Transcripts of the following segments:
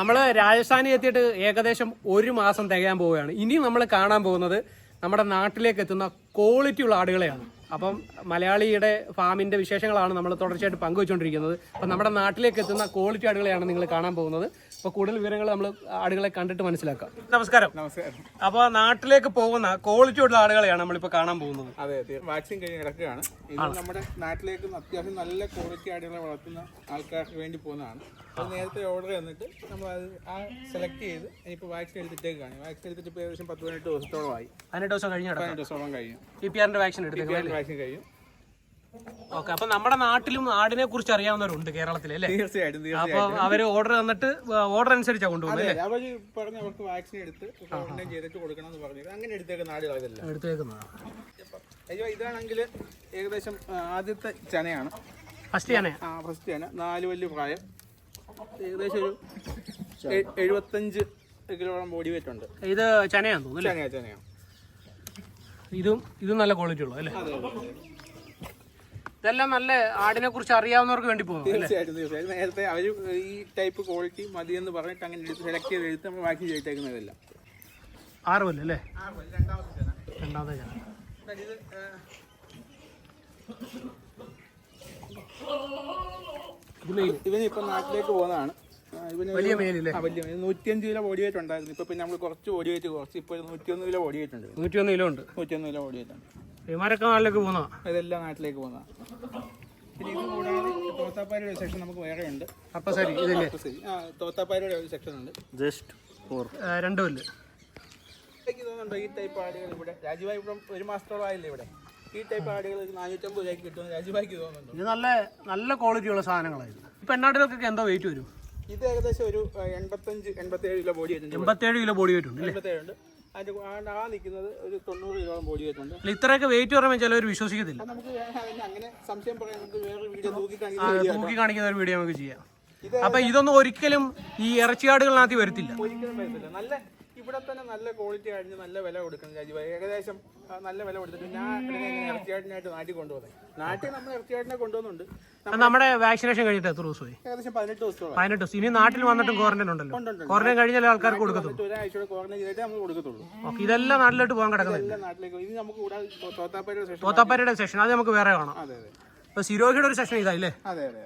നമ്മൾ രാജസ്ഥാനിൽ എത്തിയിട്ട് ഏകദേശം ഒരു മാസം തികയാൻ പോവുകയാണ്. ഇനി നമ്മൾ കാണാൻ പോകുന്നത് നമ്മുടെ നാട്ടിലേക്ക് എത്തുന്ന ക്വാളിറ്റി ഉള്ള ആടുകളെയാണ്. അപ്പം മലയാളിയുടെ ഫാമിന്റെ വിശേഷങ്ങളാണ് നമ്മൾ തുടർച്ചയായിട്ട് പങ്കുവെച്ചുകൊണ്ടിരിക്കുന്നത് അപ്പം നമ്മുടെ നാട്ടിലേക്ക് എത്തുന്ന ക്വാളിറ്റി ആടുകളെയാണ് നിങ്ങൾ കാണാൻ പോകുന്നത്. അപ്പോൾ കൂടുതൽ വിവരങ്ങൾ നമ്മൾ ആടുകളെ കണ്ടിട്ട് മനസ്സിലാക്കാം. നമസ്കാരം. നമസ്കാരം. അപ്പോൾ നാട്ടിലേക്ക് പോകുന്ന ക്വാളിറ്റി ഉള്ള ആടുകളെയാണ് നമ്മളിപ്പോൾ കാണാൻ പോകുന്നത്. അതെ അതെ. വാക്സിൻ കഴിഞ്ഞ് കിടക്കുകയാണ്. ഇത് നമ്മുടെ നാട്ടിലേക്ക് അത്യാവശ്യം നല്ല ക്വാളിറ്റി ആടുകളെ വളർത്തുന്ന ആൾക്കാർക്ക് വേണ്ടി പോകുന്നതാണ്. അത് നേരത്തെ ഓർഡർ തന്നിട്ട് നമ്മൾ അത് ആ സെലക്ട് ചെയ്ത് ഇനിയിപ്പോൾ വാക്സിൻ എടുത്തിട്ടേക്കാണ്. വാക്സിൻ എടുത്തിട്ട് ഇപ്പോൾ ഏകദേശം പത്ത് പതിനെട്ട് ദിവസത്തോളമായി. പതിനെട്ട് ദിവസം കഴിഞ്ഞു പതിനെട്ട് ദിവസത്തോളം കഴിയും പി വാക്സിൻ എടുത്തിട്ട് വാക്സിൻ കഴിയും ഓക്കെ അപ്പൊ നമ്മുടെ നാട്ടിലും ആടിനെ കുറിച്ച് അറിയാവുന്നവരുണ്ട് കേരളത്തിൽ അല്ലേ? തീർച്ചയായിട്ടും അപ്പൊ അവർ ഓർഡർ തന്നിട്ട് ഓർഡർ അനുസരിച്ചാ കൊണ്ടുപോകുന്നത് പറഞ്ഞു അവർക്ക് വാക്സിൻ എടുത്ത് ചെയ്തിട്ട് കൊടുക്കണം എന്ന് പറഞ്ഞു അങ്ങനെ എടുത്തേക്കുന്ന നാടുകൾ ഇതെല്ലാം. എടുത്തേക്കുന്നതാണ് അയ്യോ ഇതാണെങ്കിൽ ഏകദേശം ആദ്യത്തെ ചനയാണ്. ഫസ്റ്റ് ചന. ആ ഫസ്റ്റ് ചന. നാല് വലിയ പ്രായം. ഏകദേശം ഒരു എഴുപത്തഞ്ച് കിലോളം ബോഡി വെയിറ്റ് ഉണ്ട്. ഇത് ചനയാന്ന് തോന്നുന്നു ചനയാ ചനയാ. ഇതും ഇതും നല്ല ക്വാളിറ്റി ഉള്ളു അല്ലേ. ഇതെല്ലാം നല്ല ആടിനെ കുറിച്ച് അറിയാവുന്നവർക്ക് വേണ്ടി പോകും തീർച്ചയായിട്ടും തീർച്ചയായിട്ടും. നേരത്തെ അവർ ഈ ടൈപ്പ് ക്വാളിറ്റി മതി എന്ന് പറഞ്ഞിട്ട് അങ്ങനെ എടുത്ത് സെലക്ട് ചെയ്ത് എടുത്ത് നമ്മൾ വാക്സിൻ ചെയ്തേക്കുന്നതല്ല. ആറ് കൊല്ലം അല്ലേ? രണ്ടാമത്തെ ചന രണ്ടാമത്തെ ചന ഇത് ഇത് മെയിൻ ഇവന് ഇപ്പൊ നാട്ടിലേക്ക് പോകുന്നതാണ് വലിയ വലിയ. നൂറ്റിയഞ്ച് കിലോ ബോഡി വെയിറ്റ് ഉണ്ടായിരുന്നു. ഇപ്പൊ പിന്നെ നമ്മൾ കുറച്ച് ബോഡി വെയിറ്റ് കുറച്ച്. ഇപ്പൊ നൂറ്റിയൊന്ന് കിലോ ബോഡി വെയിറ്റ് ഉണ്ട്. നൂറ്റിയൊന്ന് കിലോ ഉണ്ട്. നൂറ്റിയൊന്ന് കിലോ ബോഡി വെയിറ്റ് ഉണ്ട്. ഇമാരൊക്കെ നാട്ടിലേക്ക് പോകുന്ന ഇതെല്ലാം നാട്ടിലേക്ക് പോന്നാ. പിന്നെ ഇത് കൂടാതെ തോത്താപ്പാരിയുടെ ഒരു സെക്ഷൻ നമുക്ക് വേറെ ഉണ്ട്. അപ്പൊ ശരി ഇതില്ലേ? അപ്പൊ ആ തോത്താപ്പാരിയുടെ ഒരു സെക്ഷൻ ഉണ്ട്. Just four. രണ്ട് കൊല്ല്. എനിക്ക് തോന്നുന്നുണ്ടോ ഈ ടൈപ്പ് ആടുകൾ ഇവിടെ. ഒരു മാസത്തോളം ആയില്ലേ ഇവിടെ? ഈ ടൈപ്പ് ആടുകൾ ഒരു നാനൂറ്റമ്പത് രൂപയ്ക്ക് കിട്ടുമെന്ന് രാജീവായിക്ക് തോന്നുന്നുണ്ടോ? ഇത് നല്ല നല്ല ക്വാളിറ്റിയുള്ള സാധനങ്ങളായിരുന്നു. ഈ പെണ്ണാട്ടിലൊക്കെ എന്തോ വെയിറ്റ് വരും? ഇത് ഏകദേശം ഒരു എൺപത്തഞ്ച് എൺപത്തേഴ് കിലോ ബോഡി വെയിറ്റ് ഉണ്ട് എൺപത്തേഴ് കിലോ ബോഡി വെയിറ്റ് ഉണ്ട് അല്ലേ? എൺപത്തേഴ് ആ- നിൽക്കുന്നത് ഒരു തൊണ്ണൂറ് കിലോ ബോഡി അല്ല ഇത്രയൊക്കെ വെയിറ്റ് പറയുമ്പോൾ ചിലവർ വിശ്വസിക്കത്തില്ല. അത് നമുക്ക് അതിന് അങ്ങനെ സംശയം പറയാൻ നമുക്ക് വേറെ വീഡിയോ നോക്കി ആ, കാണിക്കുന്ന തൂക്കി കാണിക്കുന്ന ഒരു വീഡിയോ നമുക്ക് ചെയ്യാം. അപ്പൊ ഇതൊന്നും ഒരിക്കലും ഈ ഇറച്ചിയാടുകളിനകത്ത് വരത്തില്ല. ഒരിക്കലും വരത്തില്ല. നല്ല ഇവിടെ തന്നെ നല്ല ക്വാളിറ്റി ആയിട്ട് നല്ല വില കൊടുക്കണം രാജുഭായി ഏകദേശം നല്ല വില കൊടുത്തിട്ട് ഞാൻ ഇറച്ചിയാട്ടിനായിട്ട് നാട്ടിൽ കൊണ്ടുപോകുന്നത് നാട്ടിൽ നമ്മൾ ഇറച്ചിയാട്ടിനെ കൊണ്ടുപോകുന്നുണ്ട് നമ്മുടെ വാക്സിനേഷൻ കഴിഞ്ഞിട്ട് എത്ര ദിവസമായി? ഏകദേശം പതിനെട്ട് ദിവസത്തോളം. പതിനെട്ട് ദിവസം. ഇനി നാട്ടിൽ വന്നിട്ടും ക്വാറന്റൈൻ ഉണ്ടല്ലോ. ക്വാറന്റൈൻ കഴിഞ്ഞാൽ ആൾക്കാർക്ക് കൊടുക്കത്തുള്ളൂ. ഒരാഴ്ച ക്വാറന്റൈൻ ചെയ്തിട്ട് നമ്മൾ കൊടുക്കത്തുള്ളൂ. ഓക്കെ ഇതെല്ലാം നാട്ടിലോട്ട് പോകാൻ കിടക്കുന്നത് നാട്ടിലേക്ക് ഇത് നമുക്ക് കൂടാതെ തോത്താപ്പാരുടെ സെഷൻ തോത്താപ്പാരയുടെ സെഷൻ അത് നമുക്ക് വേറെ കാണാം. അതെ അതെ. ഇപ്പൊ സിരോഹിയുടെ ഒരു സെഷൻ ഇതായില്ലേ? അതെ അതെ.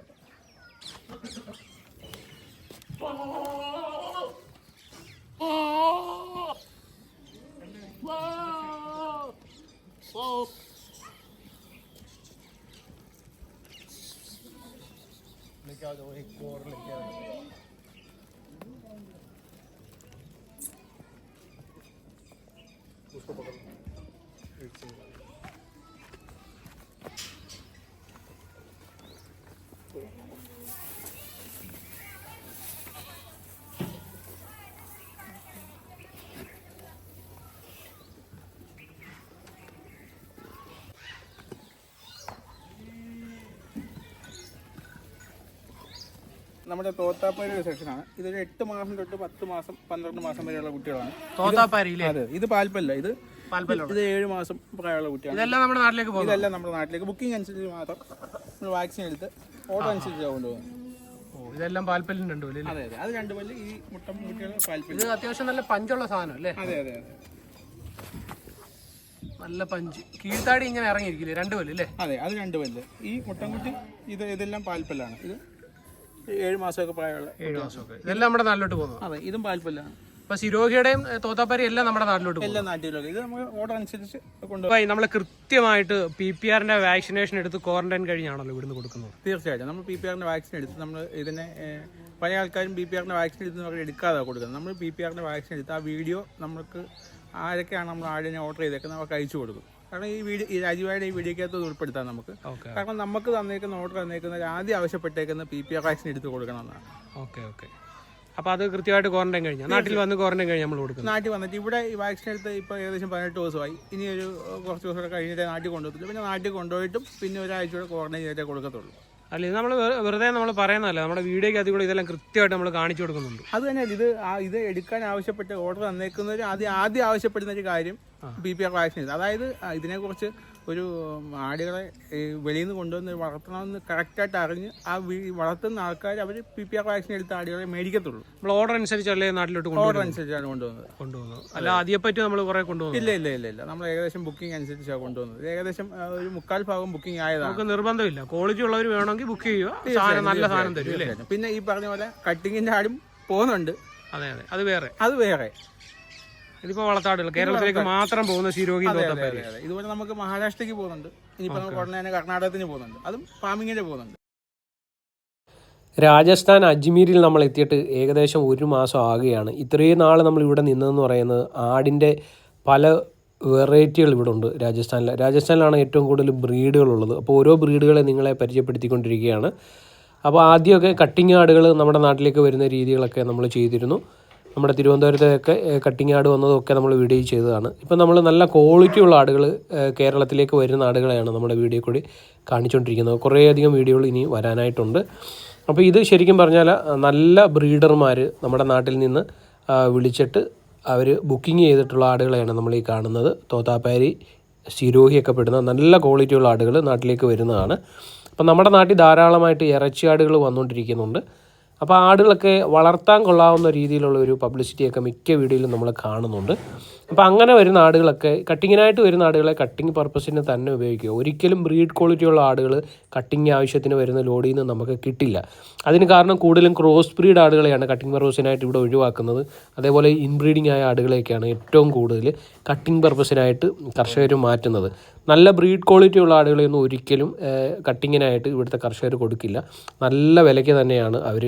Whoa! Whoa! Whoa! निकाल दो एक और लग गया उसको पकड़ एक सेकंड നമ്മുടെ തോത്താപ്പാരി ഒരു സെക്ഷനാണ് ഇതൊരു എട്ട് മാസം തൊട്ട് പത്ത് മാസം പന്ത്രണ്ട് മാസം വരെയുള്ള കുട്ടികളാണ്. തോത്താപ്പാരിയില്ലേ അതെ ഇത് പാൽപ്പല്ല. ഇത് ഇത് ഏഴ് മാസം പ്രായമുള്ള കുട്ടിയാണ്. ഇതെല്ലാം നമ്മുടെ നാട്ടിലേക്ക് പോകും ഇതെല്ലാം നമ്മുടെ നാട്ടിലേക്ക്. ബുക്കിംഗ് അനുസരിച്ച് മാത്രം നമ്മൾ വാക്സിൻ എടുത്ത് ഓട്ടോ അനുസരിച്ച് കൊണ്ടുപോകും. ഇതെല്ലാം പാൽപ്പല്ലിന് രണ്ട് അതെ അതെ. അത് രണ്ട് പല്ല് ഈ മുട്ട കുട്ടികളുടെ പാൽപ്പല്ല്. ഇത് അത്യാവശ്യം നല്ല പഞ്ചുള്ള സാധനം അല്ലേ? അതെ അതെ അതെ. നല്ല പഞ്ച്. കീഴ്ത്താടി ഇങ്ങനെ ഇറങ്ങിയിരിക്കില്ലേ? രണ്ട് പല്ല് അല്ലേ? അതെ അത് രണ്ട് പല്ല്. ഈ മുട്ടൻകുട്ടി ഇത് ഇതെല്ലാം പാൽപ്പല്ലാണ്. ഇത് ഏഴ് മാസമൊക്കെ പ്രായമുള്ള ഏഴ് മാസമൊക്കെ. ഇതെല്ലാം നമ്മുടെ നാട്ടിലോട്ട് പോകുന്നു. അതെ ഇതും പാൽപ്പല്ലാണ്. ഇപ്പൊ സിരോഹിയുടെയും തോത്താപ്പാരി എല്ലാം നമ്മുടെ നാട്ടിലോട്ട് എല്ലാ നാട്ടിലൊക്കെ ഇത് നമുക്ക് ഓർഡർ അനുസരിച്ച് കൊണ്ടുപോയി നമ്മൾ കൃത്യമായിട്ട് പി പി ആറിന്റെ വാക്സിനേഷൻ എടുത്ത് ക്വാറന്റൈൻ കഴിഞ്ഞാണല്ലോ ഇവിടുന്ന് കൊടുക്കുന്നത്. തീർച്ചയായിട്ടും. നമ്മൾ പി പി ആറിന്റെ വാക്സിൻ എടുത്ത് നമ്മൾ ഇതിനെ പല ആൾക്കാരും പി പി ആറിന്റെ വാക്സിൻ എടുത്ത് നമുക്ക് എടുക്കാതെ കൊടുക്കുന്നത്. നമ്മൾ പി പി ആറിന്റെ വാക്സിൻ എടുത്ത് ആ വീഡിയോ നമുക്ക് ആരൊക്കെയാണ് നമ്മൾ ആടിനെ ഓർഡർ ചെയ്തേക്കുന്നത് അവർക്ക് അയച്ചു കൊടുക്കും. കാരണം ഈ വീഡിയോ ഈ രാജീവായുടെ ഈ വീഡിയോക്കകത്ത് ഉൾപ്പെടുത്താം നമുക്ക്. കാരണം നമുക്ക് തന്നേക്കുന്ന ഓർഡർ തന്നേക്കുന്ന ആദ്യം ആവശ്യപ്പെട്ടേക്കുന്ന പി പി ആർ വാക്സിൻ എടുത്ത് കൊടുക്കണം എന്നാണ്. Okay okay. അപ്പോൾ അത് കൃത്യമായിട്ട് ക്വാറന്റൈൻ കഴിഞ്ഞാൽ നാട്ടിൽ വന്ന് ക്വാറന്റൈൻ കഴിഞ്ഞ് നമ്മൾ കൊടുക്കും നാട്ടിൽ വന്നിട്ട് ഇവിടെ ഈ വാക്സിൻ എടുത്ത് ഇപ്പോൾ ഏകദേശം പതിനെട്ട് ദിവസമായി. ഇനി ഒരു കുറച്ച് ദിവസം കഴിഞ്ഞിട്ട് കഴിഞ്ഞിട്ടേ നാട്ടിൽ കൊണ്ടുപോകത്തുള്ളൂ പിന്നെ നാട്ടിൽ കൊണ്ടുപോയിട്ടും പിന്നെ ഒരാഴ്ച കൂടെ ക്വാറന്റൈൻ ചെയ്തിട്ടേ കൊടുക്കത്തുള്ളൂ. അല്ല ഇത് നമ്മൾ വെറുതെ നമ്മൾ പറയുന്നതല്ല. നമ്മുടെ വീഡിയോയ്ക്ക് അതിൽ കൂടെ ഇതെല്ലാം കൃത്യമായിട്ട് നമ്മൾ കാണിച്ചു കൊടുക്കുന്നുണ്ട്. അത് തന്നെ ഇത് ഇത് എടുക്കാൻ ആവശ്യപ്പെട്ട ഓർഡർ തന്നേക്കുന്നവർ ആദ്യം ആദ്യം ആവശ്യപ്പെടുന്ന ഒരു കാര്യം ബി പി ആർ വാക്സിൻ അതായത് ഇതിനെക്കുറിച്ച് ഒരു ആടുകളെ വെളിയിൽ നിന്ന് കൊണ്ടുവന്ന് വളർത്തണമെന്ന് കറക്റ്റായിട്ട് അറിഞ്ഞ് ആ വളർത്തുന്ന ആൾക്കാർ അവർ പി പി ആർ വാക്സിൻ എടുത്ത ആടുകളെ മേടിക്കത്തുള്ളൂ. നമ്മൾ ഓർഡർ അനുസരിച്ചല്ലേ നാട്ടിലോട്ട് ഓർഡർ അനുസരിച്ചാണ് കൊണ്ടുവന്നത്. കൊണ്ടുപോകുന്നത് അല്ല അതിയെപ്പറ്റി നമ്മൾ കുറെ കൊണ്ടുപോകും ഇല്ല ഇല്ല ഇല്ല ഇല്ല. നമ്മൾ ഏകദേശം ബുക്കിംഗ് അനുസരിച്ചാണ് കൊണ്ടുവന്നത്. ഏകദേശം ഒരു മുക്കാൽ ഭാഗം ബുക്കിംഗ് ആയതാണ്. നമുക്ക് നിർബന്ധമില്ല. ക്വാളിറ്റി ഉള്ളവർ വേണമെങ്കിൽ ബുക്ക് ചെയ്യുക. സാധനം നല്ല സാധനം തരും പിന്നെ ഈ പറഞ്ഞ പോലെ കട്ടിങ്ങിന്റെ ആടും പോകുന്നുണ്ട്. അതെ അതെ. അത് വേറെ. അത് വേറെ. ഇതിപ്പോ വളർത്താടുകൾ കേരളത്തിലേക്ക് മാത്രം പോകുന്ന ശിരോഗി അതെ. ഇതുപോലെ നമുക്ക് മഹാരാഷ്ട്രയ്ക്ക് പോകുന്നുണ്ട്. ഇനിയിപ്പോ നമുക്ക് ഉടനെ തന്നെ കർണാടകത്തിന് പോകുന്നുണ്ട്. അതും ഫാമിങ്ങിന് പോകുന്നുണ്ട്. രാജസ്ഥാൻ അജ്മീരിൽ നമ്മൾ എത്തിയിട്ട് ഏകദേശം ഒരു മാസം ആകുകയാണ്. ഇത്രയും നാൾ നമ്മൾ ഇവിടെ നിന്നതെന്ന് പറയുന്നത് ആടിന്റെ പല വെറൈറ്റികൾ ഇവിടെ ഉണ്ട് രാജസ്ഥാനിൽ രാജസ്ഥാനിലാണ് ഏറ്റവും കൂടുതൽ ബ്രീഡുകളുള്ളത് അപ്പോൾ ഓരോ ബ്രീഡുകളെ നിങ്ങളെ പരിചയപ്പെടുത്തിക്കൊണ്ടിരിക്കുകയാണ്. അപ്പോൾ ആദ്യമൊക്കെ കട്ടിങ് ആടുകൾ നമ്മുടെ നാട്ടിലേക്ക് വരുന്ന രീതികളൊക്കെ നമ്മൾ ചെയ്തിരുന്നു. നമ്മുടെ തിരുവനന്തപുരത്തൊക്കെ കട്ടിങ് ആട് വന്നതൊക്കെ നമ്മൾ വീഡിയോ ചെയ്തതാണ്. ഇപ്പം നമ്മൾ നല്ല ക്വാളിറ്റി ഉള്ള ആടുകൾ കേരളത്തിലേക്ക് വരുന്ന ആടുകളെയാണ് നമ്മുടെ വീഡിയോ കൂടി കാണിച്ചുകൊണ്ടിരിക്കുന്നത് കുറേയധികം വീഡിയോകൾ ഇനി വരാനായിട്ടുണ്ട്. അപ്പോൾ ഇത് ശരിക്കും പറഞ്ഞാൽ നല്ല ബ്രീഡർമാർ നമ്മുടെ നാട്ടിൽ നിന്ന് വിളിച്ചിട്ട് അവർ ബുക്കിംഗ് ചെയ്തിട്ടുള്ള ആടുകളെയാണ് നമ്മൾ ഈ കാണുന്നത്. തോത്താപ്പാരി സിരോഹിയൊക്കെ പെടുന്ന നല്ല ക്വാളിറ്റിയുള്ള ആടുകൾ നാട്ടിലേക്ക് വരുന്നതാണ്. അപ്പം നമ്മുടെ നാട്ടിൽ ധാരാളമായിട്ട് ഇറച്ചി ആടുകൾ വന്നുകൊണ്ടിരിക്കുന്നുണ്ട് അപ്പോൾ ആടുകളൊക്കെ വളർത്താൻ കൊള്ളാവുന്ന രീതിയിലുള്ള ഒരു പബ്ലിസിറ്റിയൊക്കെ മിക്ക വീഡിയോയിലും നമ്മൾ കാണുന്നുണ്ട്. അപ്പോൾ അങ്ങനെ വരുന്ന ആടുകളൊക്കെ കട്ടിങ്ങിനായിട്ട് വരുന്ന ആടുകളെ കട്ടിങ് പർപ്പസിന് തന്നെ ഉപയോഗിക്കുക. ഒരിക്കലും ബ്രീഡ് ക്വാളിറ്റി ഉള്ള ആടുകൾ കട്ടിങ് ആവശ്യത്തിന് വരുന്ന ലോഡിൽ നിന്ന് നമുക്ക് കിട്ടില്ല. അതിന് കാരണം കൂടുതലും ക്രോസ് ബ്രീഡ് ആടുകളെയാണ് കട്ടിങ് പർപ്പസിനായിട്ട് ഇവിടെ ഒഴിവാക്കുന്നത്. അതേപോലെ ഇൻബ്രീഡിംഗ് ആയ ആടുകളെയൊക്കെയാണ് ഏറ്റവും കൂടുതൽ കട്ടിങ് പർപ്പസിനായിട്ട് കർഷകർ മാറ്റുന്നത്. നല്ല ബ്രീഡ് ക്വാളിറ്റി ഉള്ള ആടുകളെയൊന്നും ഒരിക്കലും കട്ടിങ്ങിനായിട്ട് ഇവിടുത്തെ കർഷകർ കൊടുക്കില്ല. നല്ല വിലയ്ക്ക് തന്നെയാണ് അവർ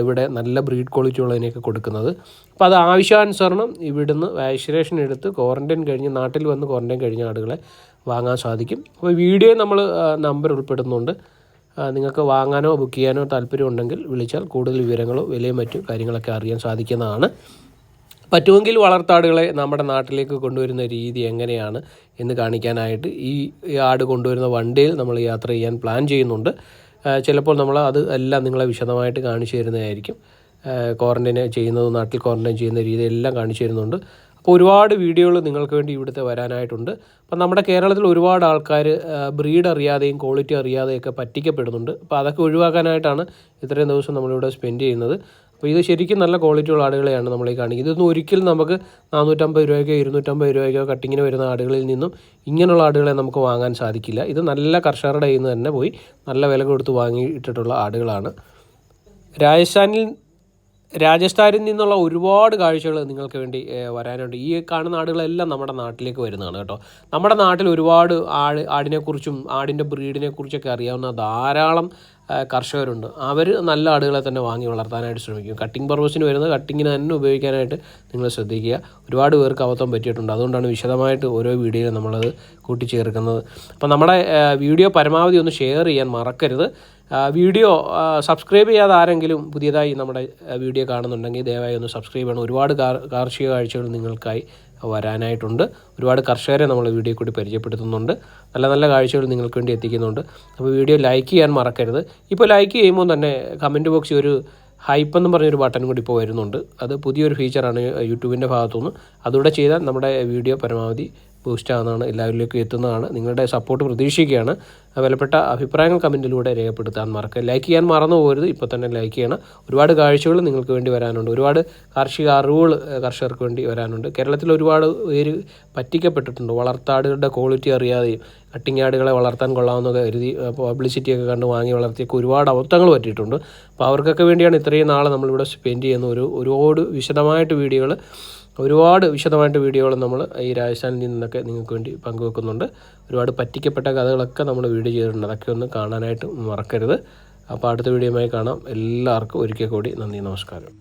ഇവിടെ നല്ല ബ്രീഡ് ക്വാളിറ്റി ഉള്ളതിനെയൊക്കെ കൊടുക്കുന്നത്. അപ്പോൾ അത് ആവശ്യാനുസരണം ഇവിടുന്ന് വാക്സിനേഷൻ എടുത്ത് ക്വാറന്റൈൻ കഴിഞ്ഞ് നാട്ടിൽ വന്ന് ക്വാറന്റൈൻ കഴിഞ്ഞ ആടുകളെ വാങ്ങാൻ സാധിക്കും. അപ്പോൾ വീഡിയോ നമ്മൾ നമ്പർ ഉൾപ്പെടുന്നുണ്ട്. നിങ്ങൾക്ക് വാങ്ങാനോ ബുക്ക് ചെയ്യാനോ താല്പര്യം ഉണ്ടെങ്കിൽ വിളിച്ചാൽ കൂടുതൽ വിവരങ്ങളോ വിലയും മറ്റു കാര്യങ്ങളൊക്കെ അറിയാൻ സാധിക്കുന്നതാണ്. പറ്റുമെങ്കിൽ വളർത്താടുകളെ നമ്മുടെ നാട്ടിലേക്ക് കൊണ്ടുവരുന്ന രീതി എങ്ങനെയാണ് എന്ന് കാണിക്കാനായിട്ട് ഈ ആട് കൊണ്ടുവരുന്ന വണ്ടിയിൽ നമ്മൾ യാത്ര ചെയ്യാൻ പ്ലാൻ ചെയ്യുന്നുണ്ട്. ചിലപ്പോൾ നമ്മൾ അത് എല്ലാം നിങ്ങളെ വിശദമായിട്ട് കാണിച്ചു തരുന്നതായിരിക്കും. ക്വാറന്റൈൻ ചെയ്യുന്നത് നാട്ടിൽ ക്വാറന്റൈൻ ചെയ്യുന്ന രീതി എല്ലാം കാണിച്ചു തരുന്നുണ്ട്. അപ്പോൾ ഒരുപാട് വീഡിയോകൾ നിങ്ങൾക്ക് വേണ്ടി ഇവിടുത്തെ വരാനായിട്ടുണ്ട്. അപ്പം നമ്മുടെ കേരളത്തിൽ ഒരുപാട് ആൾക്കാർ ബ്രീഡ് അറിയാതെയും ക്വാളിറ്റി അറിയാതെയൊക്കെ പറ്റിക്കപ്പെടുന്നുണ്ട്. അപ്പോൾ അതൊക്കെ ഒഴിവാക്കാനായിട്ടാണ് ഇത്രയും ദിവസം നമ്മളിവിടെ സ്പെൻഡ് ചെയ്യുന്നത്. അപ്പോൾ ഇത് ശരിക്കും നല്ല ക്വാളിറ്റിയുള്ള ആടുകളെയാണ് നമ്മൾ ഈ കാണിക്കുന്നത് ഇതൊന്നും ഒരിക്കലും നമുക്ക് നാനൂറ്റമ്പത് രൂപയ്ക്കോ ഇരുന്നൂറ്റമ്പത് രൂപയ്ക്കോ കട്ടിങ്ങിന് വരുന്ന ആടുകളിൽ നിന്നും ഇങ്ങനെയുള്ള ആടുകളെ നമുക്ക് വാങ്ങാൻ സാധിക്കില്ല. ഇത് നല്ല കർഷകരുടെ കയ്യിൽ നിന്ന് തന്നെ പോയി നല്ല വില കൊടുത്ത് വാങ്ങിയിട്ടിട്ടുള്ള ആടുകളാണ്. രാജസ്ഥാനിൽ രാജസ്ഥാനിൽ നിന്നുള്ള ഒരുപാട് കാഴ്ചകൾ നിങ്ങൾക്ക് വേണ്ടി വരാനുണ്ട്. ഈ കാണുന്ന ആടുകളെല്ലാം നമ്മുടെ നാട്ടിലേക്ക് വരുന്നതാണ് കേട്ടോ. നമ്മുടെ നാട്ടിൽ ഒരുപാട് ആട് ആടിനെക്കുറിച്ചും ആടിന്റെ ബ്രീഡിനെക്കുറിച്ചൊക്കെ അറിയാവുന്ന ധാരാളം കർഷകരുണ്ട്. അവർ നല്ല ആടുകളെ തന്നെ വാങ്ങി വളർത്താനായിട്ട് ശ്രമിക്കും. കട്ടിംഗ് പർപ്പസിന് വരുന്നത് കട്ടിങ്ങിന് തന്നെ ഉപയോഗിക്കാനായിട്ട് നിങ്ങൾ ശ്രദ്ധിക്കുക. ഒരുപാട് പേർക്ക് അബദ്ധം പറ്റിയിട്ടുണ്ട്. അതുകൊണ്ടാണ് വിശദമായിട്ട് ഓരോ വീഡിയോയിലും നമ്മളത് കൂട്ടിച്ചേർക്കുന്നത്. അപ്പോൾ നമ്മുടെ വീഡിയോ പരമാവധി ഒന്ന് ഷെയർ ചെയ്യാൻ മറക്കരുത്. വീഡിയോ സബ്സ്ക്രൈബ് ചെയ്യാതെ ആരെങ്കിലും പുതിയതായി നമ്മുടെ വീഡിയോ കാണുന്നുണ്ടെങ്കിൽ ദയവായി ഒന്ന് സബ്സ്ക്രൈബ് ചെയ്യണം. ഒരുപാട് കാർഷിക കാഴ്ചകൾ നിങ്ങൾക്കായി വരാനായിട്ടുണ്ട്. ഒരുപാട് കർഷകരെ നമ്മൾ വീഡിയോ കൂടി പരിചയപ്പെടുത്തുന്നുണ്ട്. നല്ല നല്ല കാഴ്ചകൾ നിങ്ങൾക്ക് വേണ്ടി എത്തിക്കുന്നുണ്ട്. അപ്പോൾ വീഡിയോ ലൈക്ക് ചെയ്യാൻ മറക്കരുത്. ഇപ്പോൾ ലൈക്ക് ചെയ്യുമ്പോൾ തന്നെ കമന്റ് ബോക്സിൽ ഒരു ഹൈപ്പ് എന്ന് പറഞ്ഞൊരു ബട്ടൺ കൂടി ഇപ്പോൾ വരുന്നുണ്ട്. അത് പുതിയൊരു ഫീച്ചറാണ് യൂട്യൂബിന്റെ ഭാഗത്തുനിന്ന്. അതുകൂടെ ചെയ്താൽ നമ്മുടെ വീഡിയോ പരമാവധി ബൂസ്റ്റ് ആവുന്നതാണ് എല്ലാവരിലേക്കും എത്തുന്നതാണ്. നിങ്ങളുടെ സപ്പോർട്ട് പ്രതീക്ഷിക്കുകയാണ്. വിലപ്പെട്ട അഭിപ്രായങ്ങൾ കമന്റിലൂടെ രേഖപ്പെടുത്താൻ മറക്കുക ലൈക്ക് ചെയ്യാൻ മറന്നു പോകരുത്. ഇപ്പോൾ തന്നെ ലൈക്ക് ചെയ്യണം. ഒരുപാട് കാഴ്ചകൾ നിങ്ങൾക്ക് വേണ്ടി വരാനുണ്ട്. ഒരുപാട് കാർഷിക അറിവുകൾ കർഷകർക്ക് വേണ്ടി വരാനുണ്ട്. കേരളത്തിൽ ഒരുപാട് പേര് പറ്റിക്കപ്പെട്ടിട്ടുണ്ട്. വളർത്താടുകളുടെ ക്വാളിറ്റി അറിയാതെയും കട്ടിങ്ങാടുകളെ വളർത്താൻ കൊള്ളാമെന്നൊക്കെ കരുതി പബ്ലിസിറ്റി ഒക്കെ കണ്ട് വാങ്ങി വളർത്തിയൊക്കെ ഒരുപാട് അബദ്ധങ്ങൾ പറ്റിയിട്ടുണ്ട്. അപ്പോൾ അവർക്കൊക്കെ വേണ്ടിയാണ് ഇത്രയും നാൾ നമ്മളിവിടെ സ്പെൻഡ് ചെയ്യുന്ന ഒരു ഒരുപാട് വിശദമായിട്ട് വീഡിയോകൾ ഒരുപാട് വിശദമായിട്ട് വീഡിയോകൾ നമ്മൾ ഈ രാജസ്ഥാനിൽ നിന്നൊക്കെ നിങ്ങൾക്ക് വേണ്ടി പങ്കുവെക്കുന്നുണ്ട്. ഒരുപാട് പറ്റിക്കപ്പെട്ട കഥകളൊക്കെ നമ്മൾ വീഡിയോ ചെയ്തിട്ടുണ്ട്. അതൊക്കെ ഒന്ന് കാണാനായിട്ട് മറക്കരുത്. അപ്പോൾ അടുത്ത വീഡിയോയുമായി കാണാം. എല്ലാവർക്കും ഒരിക്കൽ കൂടി നന്ദി നമസ്കാരം.